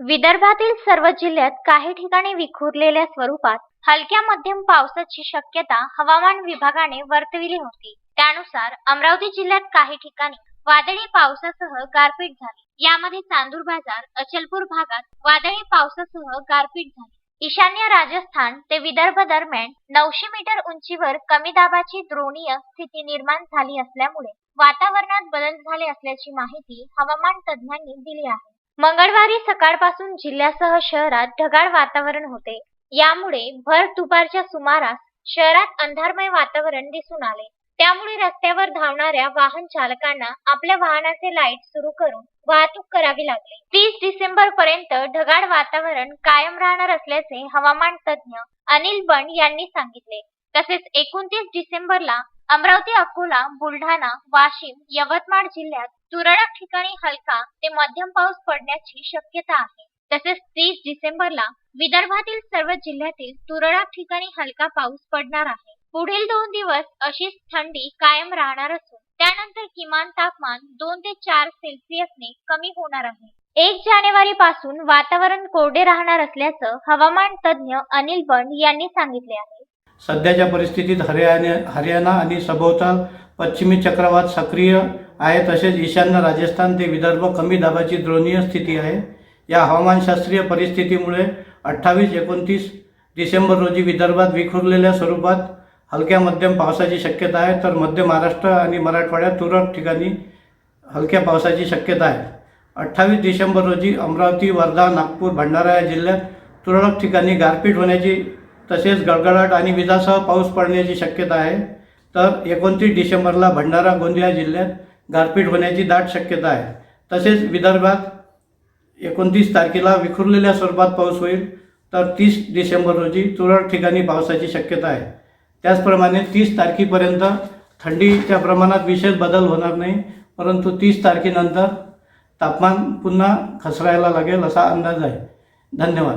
विदर्भातील सर्व जिल्ह्यात काही ठिकाणी विखुरलेल्या स्वरूपात हलक्या मध्यम पावसाची शक्यता हवामान विभागाने वर्तविली होती. त्यानुसार अमरावती जिल्ह्यात काही ठिकाणी वादळी पावसासह गारपीट झाली. यामध्ये चांदूर बाजार अचलपूर भागात वादळी पावसासह गारपीट झाली. ईशान्य राजस्थान ते विदर्भ दरम्यान नऊशे मीटर उंचीवर कमी दाबाची द्रोणीय स्थिती निर्माण झाली असल्यामुळे वातावरणात बदल झाले असल्याची माहिती हवामान तज्ज्ञांनी दिली आहे. मंगळवारी सकाळपासून जिल्ह्यासह शहरात ढगाळ वातावरण होते. यामुळे भर दुपारच्या सुमारास शहरात अंधारमय वातावरण दिसून आले. त्यामुळे रस्त्यावर धावणाऱ्या वाहन चालकांना आपल्या वाहनाचे लाइट सुरू करून वाहतूक करावी लागली. तीस डिसेंबर पर्यंत ढगाळ वातावरण कायम राहणार असल्याचे हवामान तज्ज्ञ अनिल बंड यांनी सांगितले. तसेच एकोणतीस डिसेंबरला अमरावती अकोला बुलढाणा वाशिम यवतमाळ जिल्ह्यात तुरळक ठिकाणी हलका ते मध्यम पाऊस पडण्याची शक्यता आहे. तसेच तीस डिसेंबरला विदर्भातील सर्व जिल्ह्यातील तुरळक ठिकाणी हलका पाऊस पडणार आहे. पुढील दोन दिवस अशीच थंडी कायम राहणार असून त्यानंतर किमान तापमान दोन ते चार सेल्सिअसने कमी होणार आहे. एक जानेवारी पासून वातावरण कोरडे राहणार असल्याचं हवामान तज्ज्ञ अनिल बंड यांनी सांगितले आहे. सध्याच्या परिस्थितीत हरियाणा हरियाणा आणि सभोवताल पश्चिमी चक्रवात सक्रिय आहे तसेच ईशान्य राजस्थान ते विदर्भ कमी दाबाची द्रोणीय स्थिती आहे. या हवामानशास्त्रीय परिस्थितीमुळे अठ्ठावीस एकोणतीस डिसेंबर रोजी विदर्भात विखुरलेल्या स्वरूपात हलक्या मध्यम पावसाची शक्यता आहे तर मध्य महाराष्ट्र आणि मराठवाड्यात तुरळक ठिकाणी हलक्या पावसाची शक्यता आहे. अठ्ठावीस डिसेंबर रोजी अमरावती वर्धा नागपूर भंडारा या जिल्ह्यात तुरळक ठिकाणी गारपीट होण्याची तसेच गडगडाट आणि विजासह पाऊस पडण्याची शक्यता आहे. तर एकोणतीस डिसेंबरला भंडारा गोंदिया जिल्ह्यात गारपीट होण्याची दाट शक्यता आहे. तसेच विदर्भात एकोणतीस तारखेला विखुरलेल्या स्वरूपात पाऊस होईल. तर तीस डिसेंबर रोजी तुरळक ठिकाणी पावसाची शक्यता आहे. त्याचप्रमाणे तीस तारखेपर्यंत थंडीच्या प्रमाणात विशेष बदल होणार नाही. परंतु तीस तारखेनंतर तापमान पुन्हा खसरायला लागेल असा अंदाज आहे. धन्यवाद.